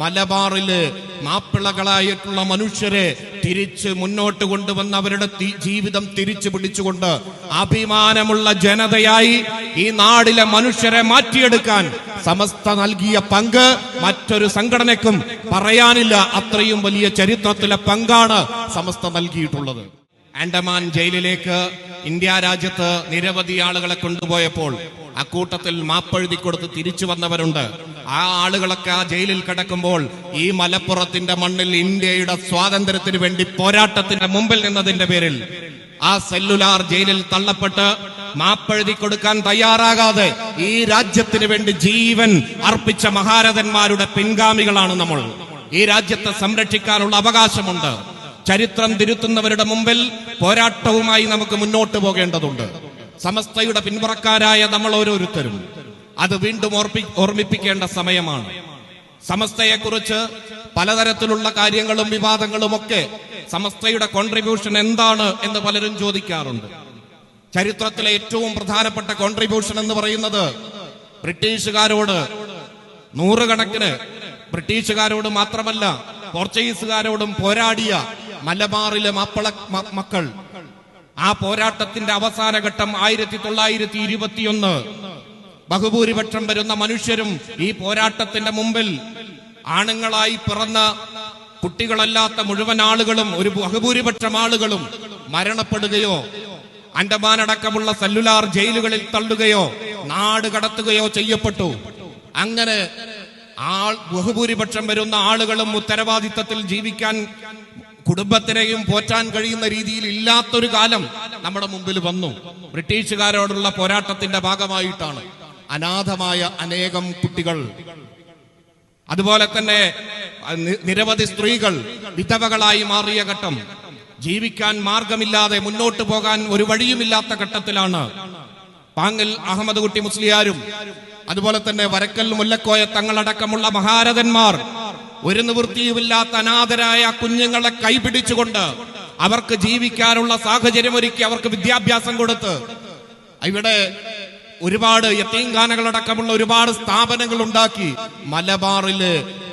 മലബാറിൽ മാപ്പിളകളായിട്ടുള്ള മനുഷ്യരെ തിരിച്ച് മുന്നോട്ട് കൊണ്ടുവന്ന് അവരുടെ ജീവിതം തിരിച്ചു പിടിച്ചുകൊണ്ട് അഭിമാനമുള്ള ജനതയായി ഈ നാടിലെ മനുഷ്യരെ മാറ്റിയെടുക്കാൻ സമസ്ത നൽകിയ പങ്ക് മറ്റൊരു സംഘടനയ്ക്കും പറയാനില്ല. അത്രയും വലിയ ചരിത്രത്തിലെ പങ്കാണ് സമസ്ത നൽകിയിട്ടുള്ളത്. ആൻഡമാൻ ജയിലിലേക്ക് ഇന്ത്യ രാജ്യത്ത് നിരവധി ആളുകളെ കൊണ്ടുപോയപ്പോൾ അക്കൂട്ടത്തിൽ മാപ്പെഴുതി കൊടുത്ത് തിരിച്ചു വന്നവരുണ്ട്. ആ ആളുകളൊക്കെ ആ ജയിലിൽ കിടക്കുമ്പോൾ ഈ മലപ്പുറത്തിന്റെ മണ്ണിൽ ഇന്ത്യയുടെ സ്വാതന്ത്ര്യത്തിന് വേണ്ടി പോരാട്ടത്തിന്റെ മുമ്പിൽ നിന്നതിന്റെ പേരിൽ ആ സെല്ലുലാർ ജയിലിൽ തള്ളപ്പെട്ട് മാപ്പെഴുതി കൊടുക്കാൻ തയ്യാറാകാതെ ഈ രാജ്യത്തിന് വേണ്ടി ജീവൻ അർപ്പിച്ച മഹാരഥന്മാരുടെ പിൻഗാമികളാണ് നമ്മൾ. ഈ രാജ്യത്തെ സംരക്ഷിക്കാനുള്ള അവകാശമുണ്ട്. ചരിത്രം തിരുത്തുന്നവരുടെ മുമ്പിൽ പോരാട്ടവുമായി നമുക്ക് മുന്നോട്ട് പോകേണ്ടതുണ്ട്. സമസ്തയുടെ പിൻപുറക്കാരായ നമ്മൾ ഓരോരുത്തരും അത് വീണ്ടും ഓർപ്പി ഓർമ്മിപ്പിക്കേണ്ട സമയമാണ്. സമസ്തയെക്കുറിച്ച് പലതരത്തിലുള്ള കാര്യങ്ങളും വിവാദങ്ങളും ഒക്കെ സമസ്തയുടെ കോൺട്രിബ്യൂഷൻ എന്താണ് എന്ന് പലരും ചോദിക്കാറുണ്ട്. ചരിത്രത്തിലെ ഏറ്റവും പ്രധാനപ്പെട്ട കോൺട്രിബ്യൂഷൻ എന്ന് പറയുന്നത് ബ്രിട്ടീഷുകാരോട് നൂറുകണക്കിന് ബ്രിട്ടീഷുകാരോട് മാത്രമല്ല പോർച്ചുഗീസുകാരോടും പോരാടിയ മലബാറിലെ മാപ്പിള മക്കൾ. ആ പോരാട്ടത്തിന്റെ അവസാന ഘട്ടം ആയിരത്തി തൊള്ളായിരത്തി ഇരുപത്തിയൊന്ന് ബഹുഭൂരിപക്ഷം വരുന്ന മനുഷ്യരും ഈ പോരാട്ടത്തിന്റെ മുമ്പിൽ ആണുങ്ങളായി പിറന്ന കുട്ടികളല്ലാത്ത മുഴുവൻ ആളുകളും ഒരു ബഹുഭൂരിപക്ഷം ആളുകളും മരണപ്പെടുകയോ അണ്ടമാൻ അടക്കമുള്ള സെല്ലുലാർ ജയിലുകളിൽ തള്ളുകയോ നാട് കടത്തുകയോ ചെയ്യപ്പെട്ടു. അങ്ങനെ ആൾ ബഹുഭൂരിപക്ഷം വരുന്ന ആളുകളും ഉത്തരവാദിത്തത്തിൽ ജീവിക്കാൻ കുടുംബത്തിനെയും പോറ്റാൻ കഴിയുന്ന രീതിയിൽ ഇല്ലാത്തൊരു കാലം നമ്മുടെ മുമ്പിൽ വന്നു. ബ്രിട്ടീഷുകാരോടുള്ള പോരാട്ടത്തിന്റെ ഭാഗമായിട്ടാണ്. അനാഥമായ അനേകം കുട്ടികൾ. അതുപോലെ തന്നെ നിരവധി സ്ത്രീകൾ വിധവകളായി മാറിയ ഘട്ടം. ജീവിക്കാൻ മാർഗമില്ലാതെ മുന്നോട്ട് പോകാൻ ഒരു വഴിയുമില്ലാത്ത ഘട്ടത്തിലാണ്. പാങ്ങൽ അഹമ്മദ് കുട്ടി മുസ്ലിയാരും അതുപോലെ തന്നെ വരക്കൽ മുല്ലക്കോയ തങ്ങളടക്കമുള്ള മഹാരഥന്മാർ ഒരു നിവൃത്തിയുമില്ലാത്ത അനാഥരായ കുഞ്ഞുങ്ങളെ കൈപിടിച്ചുകൊണ്ട് അവർക്ക് ജീവിക്കാനുള്ള സാഹചര്യം ഒരുക്കി അവർക്ക് വിദ്യാഭ്യാസം കൊടുത്ത്. ഇവിടെ ഒരുപാട് യത്തീംഖാനകളടക്കമുള്ള ഒരുപാട് സ്ഥാപനങ്ങൾ ഉണ്ടാക്കി മലബാറിൽ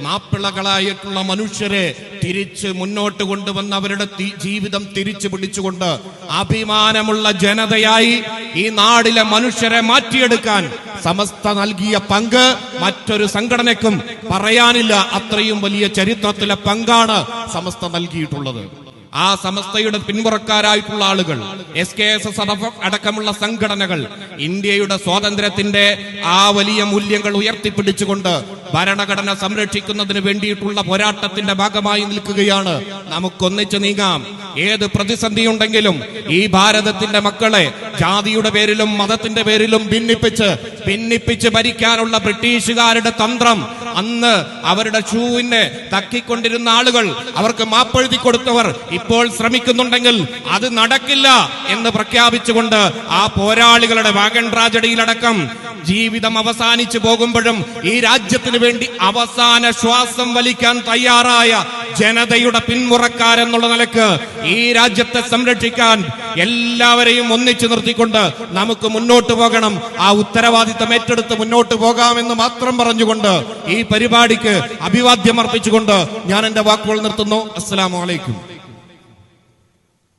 മാപ്പിളകളായിട്ടുള്ള മനുഷ്യരെ തിരിച്ച് മുന്നോട്ട് കൊണ്ടുവന്ന് അവരുടെ ജീവിതം തിരിച്ചു പിടിച്ചുകൊണ്ട് അഭിമാനമുള്ള ജനതയായി ഈ നാടിലെ മനുഷ്യരെ മാറ്റിയെടുക്കാൻ സമസ്ത നൽകിയ പങ്ക് മറ്റൊരു സംഘടനക്കും പറയാനില്ല. അത്രയും വലിയ ചരിത്രത്തിലെ പങ്കാണ് സമസ്ത നൽകിയിട്ടുള്ളത്. ആ സമസ്തയുടെ പിന്മുറക്കാരായിട്ടുള്ള ആളുകൾ എസ് കെ എസ് എസ് അടക്കമുള്ള സംഘടനകൾ ഇന്ത്യയുടെ സ്വാതന്ത്ര്യത്തിന്റെ ആ വലിയ മൂല്യങ്ങൾ ഉയർത്തിപ്പിടിച്ചുകൊണ്ട് ഭരണഘടന സംരക്ഷിക്കുന്നതിന് വേണ്ടിയിട്ടുള്ള പോരാട്ടത്തിന്റെ ഭാഗമായി നിൽക്കുകയാണ്. നമുക്കൊന്നിച്ചു നീങ്ങാം. ഏത് പ്രതിസന്ധി ഉണ്ടെങ്കിലും ഈ ഭാരതത്തിന്റെ മക്കളെ ജാതിയുടെ പേരിലും മതത്തിന്റെ പേരിലും ഭിന്നിപ്പിച്ച് ഭിന്നിപ്പിച്ച് ഭരിക്കാനുള്ള ബ്രിട്ടീഷുകാരുടെ തന്ത്രം. അന്ന് അവരുടെ ഷൂവിനെ തക്കിക്കൊണ്ടിരുന്ന ആളുകൾ അവർക്ക് മാപ്പെഴുതി കൊടുത്തവർ ഇപ്പോൾ ശ്രമിക്കുന്നുണ്ടെങ്കിൽ അത് നടക്കില്ല എന്ന് പ്രഖ്യാപിച്ചുകൊണ്ട് ആ പോരാളികളുടെ വാഗൺ ട്രാജഡിയിലടക്കം ജീവിതം അവസാനിച്ചു പോകുമ്പോഴും ഈ രാജ്യത്തിന് വേണ്ടി അവസാന ശ്വാസം വലിക്കാൻ തയ്യാറായ ജനതയുടെ പിന്മുറക്കാരെന്നുള്ള നിലയ്ക്ക് ഈ രാജ്യത്തെ സംരക്ഷിക്കാൻ എല്ലാവരെയും ഒന്നിച്ചു നിർത്തിക്കൊണ്ട് നമുക്ക് മുന്നോട്ട് പോകണം. ആ ഉത്തരവാദിത്തം ഏറ്റെടുത്ത് മുന്നോട്ട് പോകാമെന്ന് മാത്രം പറഞ്ഞുകൊണ്ട് ഈ പരിപാടിക്ക് അഭിവാദ്യം അർപ്പിച്ചുകൊണ്ട് ഞാൻ എന്റെ വാക്കുകൾ നിർത്തുന്നു. അസ്സലാമു അലൈക്കും.